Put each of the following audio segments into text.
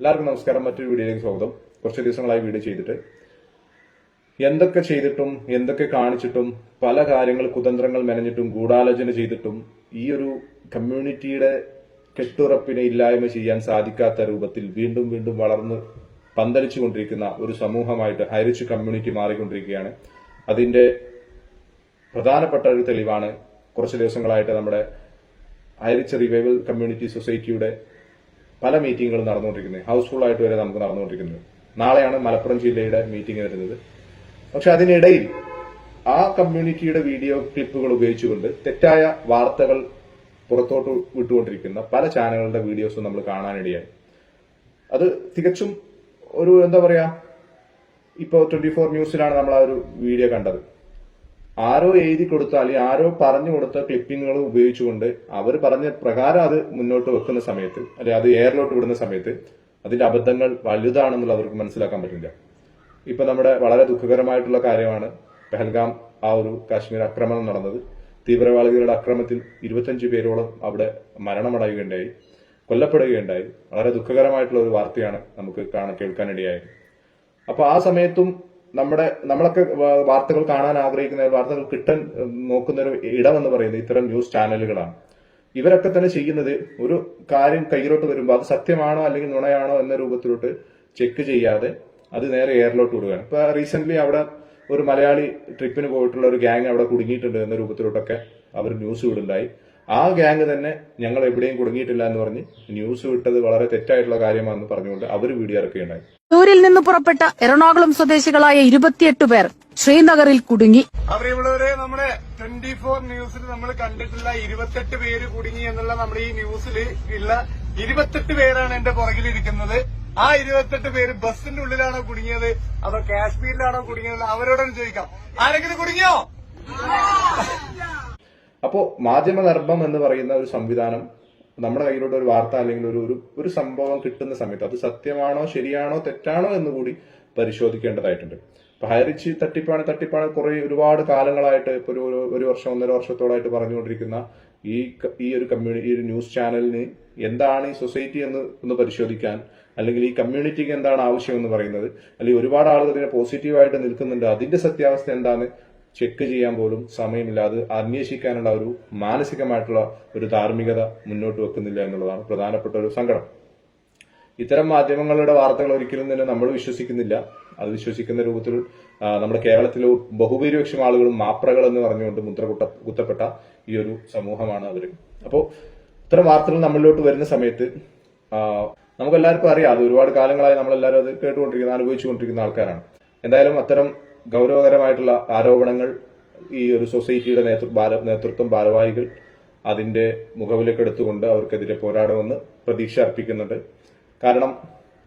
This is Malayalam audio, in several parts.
എല്ലാവർക്കും നമസ്കാരം. മറ്റൊരു വീഡിയോയിലേക്ക് സ്വാഗതം. കുറച്ച് ദിവസങ്ങളായി വീഡിയോ ചെയ്തിട്ട്. എന്തൊക്കെ ചെയ്തിട്ടും എന്തൊക്കെ കാണിച്ചിട്ടും പല കാര്യങ്ങൾ കുതന്ത്രങ്ങൾ മെനഞ്ഞിട്ടും ഗൂഢാലോചന ചെയ്തിട്ടും ഈ ഒരു കമ്മ്യൂണിറ്റിയുടെ കെട്ടുറപ്പിനെ ഇല്ലായ്മ ചെയ്യാൻ സാധിക്കാത്ത രൂപത്തിൽ വീണ്ടും വീണ്ടും വളർന്ന് പന്തലിച്ചു കൊണ്ടിരിക്കുന്ന ഒരു സമൂഹമായിട്ട് ഹൈറിച്ച് കമ്മ്യൂണിറ്റി മാറിക്കൊണ്ടിരിക്കുകയാണ്. അതിന്റെ പ്രധാനപ്പെട്ട ഒരു തെളിവാണ് കുറച്ച് ദിവസങ്ങളായിട്ട് നമ്മുടെ ഹൈറിച്ച് റിവൈവൽ കമ്മ്യൂണിറ്റി സൊസൈറ്റിയുടെ പല മീറ്റിങ്ങുകളും നടന്നുകൊണ്ടിരിക്കുന്നത്. ഹൗസ്ഫുൾ ആയിട്ട് വരെ നമുക്ക് നടന്നുകൊണ്ടിരിക്കുന്നത്. നാളെയാണ് മലപ്പുറം ജില്ലയുടെ മീറ്റിംഗ് വരുന്നത്. പക്ഷെ അതിനിടയിൽ ആ കമ്മ്യൂണിറ്റിയുടെ വീഡിയോ ക്ലിപ്പുകൾ ഉപയോഗിച്ചുകൊണ്ട് തെറ്റായ വാർത്തകൾ പുറത്തോട്ട് വിട്ടുകൊണ്ടിരിക്കുന്ന പല ചാനലുകളുടെ വീഡിയോസും നമ്മൾ കാണാനിടയായി. അത് തികച്ചും ഒരു എന്താ പറയാ ഇപ്പോ ട്വന്റി ഫോർ ന്യൂസിലാണ് നമ്മൾ ആ ഒരു വീഡിയോ കണ്ടത്. ആരോ എഴുതി കൊടുത്ത അല്ലെങ്കിൽ ആരോ പറഞ്ഞു കൊടുത്ത ക്ലിപ്പിങ്ങുകൾ ഉപയോഗിച്ചുകൊണ്ട് അവർ പറഞ്ഞ പ്രകാരം അത് മുന്നോട്ട് വെക്കുന്ന സമയത്ത് അല്ലെങ്കിൽ അത് എയറിലോട്ട് വിടുന്ന സമയത്ത് അതിന്റെ അബദ്ധങ്ങൾ വലുതാണെന്നുള്ള അവർക്ക് മനസ്സിലാക്കാൻ പറ്റില്ല. ഇപ്പൊ നമ്മുടെ വളരെ ദുഃഖകരമായിട്ടുള്ള കാര്യമാണ് പെഹൽഗാം ആ ഒരു കാശ്മീർ ആക്രമണം നടന്നത്. തീവ്രവാദികളുടെ അക്രമത്തിൽ ഇരുപത്തഞ്ച് പേരോളം അവിടെ മരണമടയുകയുണ്ടായി കൊല്ലപ്പെടുകയുണ്ടായി. വളരെ ദുഃഖകരമായിട്ടുള്ള ഒരു വാർത്തയാണ് നമുക്ക് കാണാൻ കേൾക്കാനിടയായത് അപ്പൊ ആ സമയത്തും നമ്മുടെ നമ്മളൊക്കെ വാർത്തകൾ കാണാൻ ആഗ്രഹിക്കുന്ന വാർത്തകൾ കിട്ടാൻ നോക്കുന്ന ഒരു ഇടമെന്ന് പറയുന്നത് ഇത്തരം ന്യൂസ് ചാനലുകളാണ്. ഇവരൊക്കെ തന്നെ ചെയ്യുന്നത് ഒരു കാര്യം കയ്യിലോട്ട് വരുമ്പോൾ അത് സത്യമാണോ അല്ലെങ്കിൽ നുണയാണോ എന്ന രൂപത്തിലോട്ട് ചെക്ക് ചെയ്യാതെ അത് നേരെ എയറിലോട്ട് വിടുകയാണ്. ഇപ്പൊ റീസെന്റ് അവിടെ ഒരു മലയാളി ട്രിപ്പിന് പോയിട്ടുള്ള ഒരു ഗ്യാങ് അവിടെ കുടുങ്ങിയിട്ടുണ്ട് എന്ന രൂപത്തിലോട്ടൊക്കെ അവർ ന്യൂസ് വിടുണ്ടായി ആ ഗ്യാങ് തന്നെ ഞങ്ങൾ എവിടെയും കുടുങ്ങിയിട്ടില്ല എന്ന് പറഞ്ഞ് ന്യൂസ് വിട്ടത് വളരെ തെറ്റായിട്ടുള്ള കാര്യമാണെന്ന് പറഞ്ഞുകൊണ്ട് അവർ വീഡിയോ ഇറക്കുകയുണ്ടായി. ൂരിൽ നിന്ന് പുറപ്പെട്ട എറണാകുളം സ്വദേശികളായ ഇരുപത്തിയെട്ട് പേർ ശ്രീനഗറിൽ കുടുങ്ങി. അവരിവിടെ നമ്മുടെ ട്വന്റി ഫോർ ന്യൂസിൽ നമ്മൾ കണ്ടിട്ടുള്ള ഇരുപത്തെട്ട് പേര് കുടുങ്ങി എന്നുള്ള നമ്മുടെ ഈ ന്യൂസിൽ ഉള്ള ഇരുപത്തെട്ട് പേരാണ് എന്റെ പുറകിലിരിക്കുന്നത് ആ ഇരുപത്തെട്ട് പേര് ബസിന്റെ ഉള്ളിലാണോ കുടുങ്ങിയത്? അതോ കാശ്മീരിലാണോ കുടുങ്ങിയത് അവരോടൊന്ന് ചോദിക്കാം. ആരെങ്കിലും കുടുങ്ങിയോ? അപ്പോ മാധ്യമധർമ്മം എന്ന് പറയുന്ന ഒരു സംവിധാനം നമ്മുടെ കയ്യിലോട്ട് ഒരു വാർത്ത അല്ലെങ്കിൽ ഒരു ഒരു ഒരു സംഭവം കിട്ടുന്ന സമയത്ത് അത് സത്യമാണോ ശരിയാണോ തെറ്റാണോ എന്ന് കൂടി പരിശോധിക്കേണ്ടതായിട്ടുണ്ട്. ഇപ്പൊ ഹൈറിച്ച് തട്ടിപ്പാണ് തട്ടിപ്പാണ് കുറെ ഒരുപാട് കാലങ്ങളായിട്ട് ഇപ്പൊ ഒരു ഒരു- വർഷം ഒന്നര വർഷത്തോളായിട്ട് പറഞ്ഞുകൊണ്ടിരിക്കുന്ന ഈ ഈ ഒരു കമ്മ്യൂണിറ്റി ഈ ഒരു ന്യൂസ് ചാനലിന് എന്താണ് ഈ സൊസൈറ്റി എന്ന് ഒന്ന് പരിശോധിക്കാൻ അല്ലെങ്കിൽ ഈ കമ്മ്യൂണിറ്റിക്ക് എന്താണ് ആവശ്യം എന്ന് പറയുന്നത്. അല്ലെങ്കിൽ ഒരുപാട് ആളുകൾ ഇതിനെ പോസിറ്റീവായിട്ട് നിൽക്കുന്നുണ്ട്. അതിന്റെ സത്യാവസ്ഥ എന്താണ്? ചെക്ക് ചെയ്യാൻ പോലും സമയമില്ലാതെ അന്വേഷിക്കാനുള്ള ഒരു മാനസികമായിട്ടുള്ള ഒരു ധാർമ്മികത മുന്നോട്ട് വെക്കുന്നില്ല എന്നുള്ളതാണ് പ്രധാനപ്പെട്ട ഒരു സങ്കടം. ഇത്തരം മാധ്യമങ്ങളുടെ വാർത്തകൾ ഒരിക്കലും തന്നെ നമ്മൾ വിശ്വസിക്കുന്നില്ല. അത് വിശ്വസിക്കുന്ന രൂപത്തിൽ നമ്മുടെ കേരളത്തിലെ ബഹുഭൂരിപക്ഷം ആളുകളും മാപ്രകൾ എന്ന് പറഞ്ഞുകൊണ്ട് മുദ്ര കുത്തപ്പെട്ട ഈ ഒരു സമൂഹമാണ് അവർ. അപ്പോൾ ഇത്തരം വാർത്തകൾ നമ്മളിലോട്ട് വരുന്ന സമയത്ത് നമുക്ക് എല്ലാവർക്കും അറിയാം അത് ഒരുപാട് കാലങ്ങളായി നമ്മളെല്ലാവരും അത് കേട്ടുകൊണ്ടിരിക്കുന്ന അനുഭവിച്ചുകൊണ്ടിരിക്കുന്ന ആൾക്കാരാണ്. എന്തായാലും അത്തരം ഗൗരവകരമായിട്ടുള്ള ആരോപണങ്ങൾ ഈ ഒരു സൊസൈറ്റിയുടെ നേതൃത്വം ഭാരവാഹികൾ അതിന്റെ മുഖവിലേക്ക് എടുത്തുകൊണ്ട് അവർക്കെതിരെ പോരാടുമെന്ന് പ്രതീക്ഷ അർപ്പിക്കുന്നുണ്ട്. കാരണം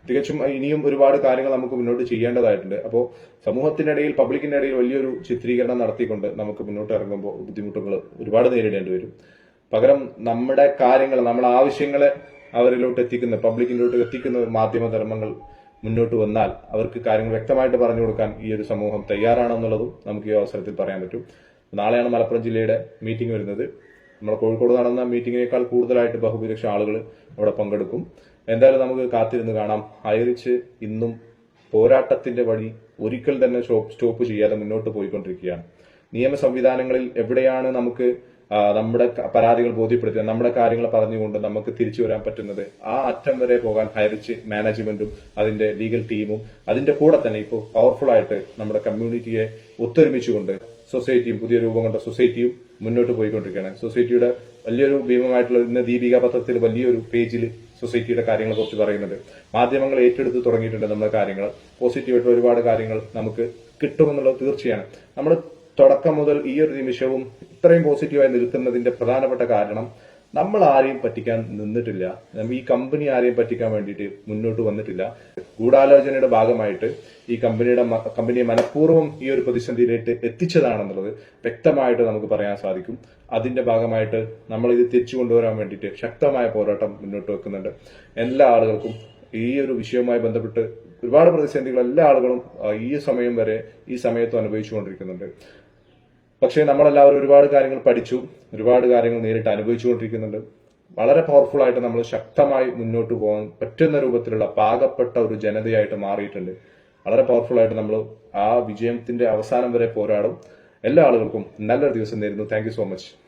തികച്ചും ഇനിയും ഒരുപാട് കാര്യങ്ങൾ നമുക്ക് മുന്നോട്ട് ചെയ്യേണ്ടതായിട്ടുണ്ട്. അപ്പോൾ സമൂഹത്തിനിടയിൽ പബ്ലിക്കിന്റെ ഇടയിൽ വലിയൊരു ചിത്രീകരണം നടത്തിക്കൊണ്ട് നമുക്ക് മുന്നോട്ട് ഇറങ്ങുമ്പോൾ ബുദ്ധിമുട്ടുകൾ ഒരുപാട് നേരിടേണ്ടി വരും. പകരം നമ്മുടെ കാര്യങ്ങൾ നമ്മുടെ ആവശ്യങ്ങളെ അവരിലോട്ട് എത്തിക്കുന്ന പബ്ലിക്കിലോട്ട് എത്തിക്കുന്ന മാധ്യമധർമ്മങ്ങൾ മുന്നോട്ട് വന്നാൽ അവർക്ക് കാര്യങ്ങൾ വ്യക്തമായിട്ട് പറഞ്ഞു കൊടുക്കാൻ ഈ ഒരു സമൂഹം തയ്യാറാണെന്നുള്ളതും നമുക്ക് ഈ അവസരത്തിൽ പറയാൻ പറ്റും. നാളെയാണ് മലപ്പുറം ജില്ലയുടെ മീറ്റിംഗ് വരുന്നത്. നമ്മുടെ കോഴിക്കോട് നടന്ന മീറ്റിങ്ങിനേക്കാൾ കൂടുതലായിട്ട് ബഹുഭൂരിപക്ഷം ആളുകൾ അവിടെ പങ്കെടുക്കും. എന്തായാലും നമുക്ക് കാത്തിരുന്ന് കാണാം. ഹൈറിച്ച് ഇന്നും പോരാട്ടത്തിന്റെ വഴി ഒരിക്കൽ തന്നെ സ്റ്റോപ്പ് ചെയ്യാതെ മുന്നോട്ട് പോയിക്കൊണ്ടിരിക്കുകയാണ്. നിയമ സംവിധാനങ്ങളിൽ എവിടെയാണ് നമുക്ക് നമ്മുടെ പരാതികൾ ബോധ്യപ്പെടുത്തുക നമ്മുടെ കാര്യങ്ങൾ പറഞ്ഞുകൊണ്ട് നമുക്ക് തിരിച്ചു വരാൻ പറ്റുന്നത് ആ അറ്റം വരെ പോകാൻ ഹൈറിച്ച് മാനേജ്മെന്റും അതിന്റെ ലീഗൽ ടീമും അതിന്റെ കൂടെ തന്നെ ഇപ്പോൾ പവർഫുൾ ആയിട്ട് നമ്മുടെ കമ്മ്യൂണിറ്റിയെ ഒത്തൊരുമിച്ചുകൊണ്ട് സൊസൈറ്റിയും പുതിയ രൂപം കൊണ്ട സൊസൈറ്റിയും മുന്നോട്ട് പോയിക്കൊണ്ടിരിക്കുകയാണ്. സൊസൈറ്റിയുടെ വലിയൊരു ഭീമമായിട്ടുള്ള ഇന്ന് ദീപിക പത്രത്തിൽ വലിയൊരു പേജിൽ സൊസൈറ്റിയുടെ കാര്യങ്ങളെ കുറിച്ച് പറയുന്നുണ്ട്. മാധ്യമങ്ങൾ ഏറ്റെടുത്ത് തുടങ്ങിയിട്ടുണ്ട് നമ്മുടെ കാര്യങ്ങൾ. പോസിറ്റീവായിട്ട് ഒരുപാട് കാര്യങ്ങൾ നമുക്ക് കിട്ടുമെന്നുള്ളത് തീർച്ചയാണ്. നമ്മൾ തുടക്കം മുതൽ ഈ ഒരു നിമിഷവും ഇത്രയും പോസിറ്റീവായി നിൽക്കുന്നതിന്റെ പ്രധാനപ്പെട്ട കാരണം നമ്മൾ ആരെയും പറ്റിക്കാൻ നിന്നിട്ടില്ല. ഈ കമ്പനി ആരെയും പറ്റിക്കാൻ വേണ്ടിയിട്ട് മുന്നോട്ട് വന്നിട്ടില്ല. ഗൂഢാലോചനയുടെ ഭാഗമായിട്ട് ഈ കമ്പനിയുടെ കമ്പനിയെ മനഃപൂർവം ഈ ഒരു പ്രതിസന്ധിയിലേക്ക് എത്തിച്ചതാണെന്നുള്ളത് വ്യക്തമായിട്ട് നമുക്ക് പറയാൻ സാധിക്കും. അതിന്റെ ഭാഗമായിട്ട് നമ്മൾ ഇത് തിരിച്ചു കൊണ്ടുവരാൻ വേണ്ടിയിട്ട് ശക്തമായ പോരാട്ടം മുന്നോട്ട് വെക്കുന്നുണ്ട്. എല്ലാ ആളുകൾക്കും ഈ ഒരു വിഷയവുമായി ബന്ധപ്പെട്ട് ഒരുപാട് പ്രതിസന്ധികൾ എല്ലാ ആളുകളും ഈ സമയം വരെ ഈ സമയത്തും അനുഭവിച്ചുകൊണ്ടിരിക്കുന്നുണ്ട്. പക്ഷേ നമ്മളെല്ലാവരും ഒരുപാട് കാര്യങ്ങൾ പഠിച്ചു ഒരുപാട് കാര്യങ്ങൾ നേരിട്ട് അനുഭവിച്ചുകൊണ്ടിരിക്കുന്നുണ്ട്. വളരെ പവർഫുൾ ആയിട്ട് നമ്മൾ ശക്തമായി മുന്നോട്ട് പോകാൻ പറ്റുന്ന രൂപത്തിലുള്ള പാകപ്പെട്ട ഒരു ജനതയായിട്ട് മാറിയിട്ടുണ്ട്. വളരെ പവർഫുൾ ആയിട്ട് നമ്മൾ ആ വിജയത്തിന്റെ അവസാനം വരെ പോരാടും. എല്ലാ ആളുകൾക്കും നല്ലൊരു ദിവസം നേരുന്നു. Thank so much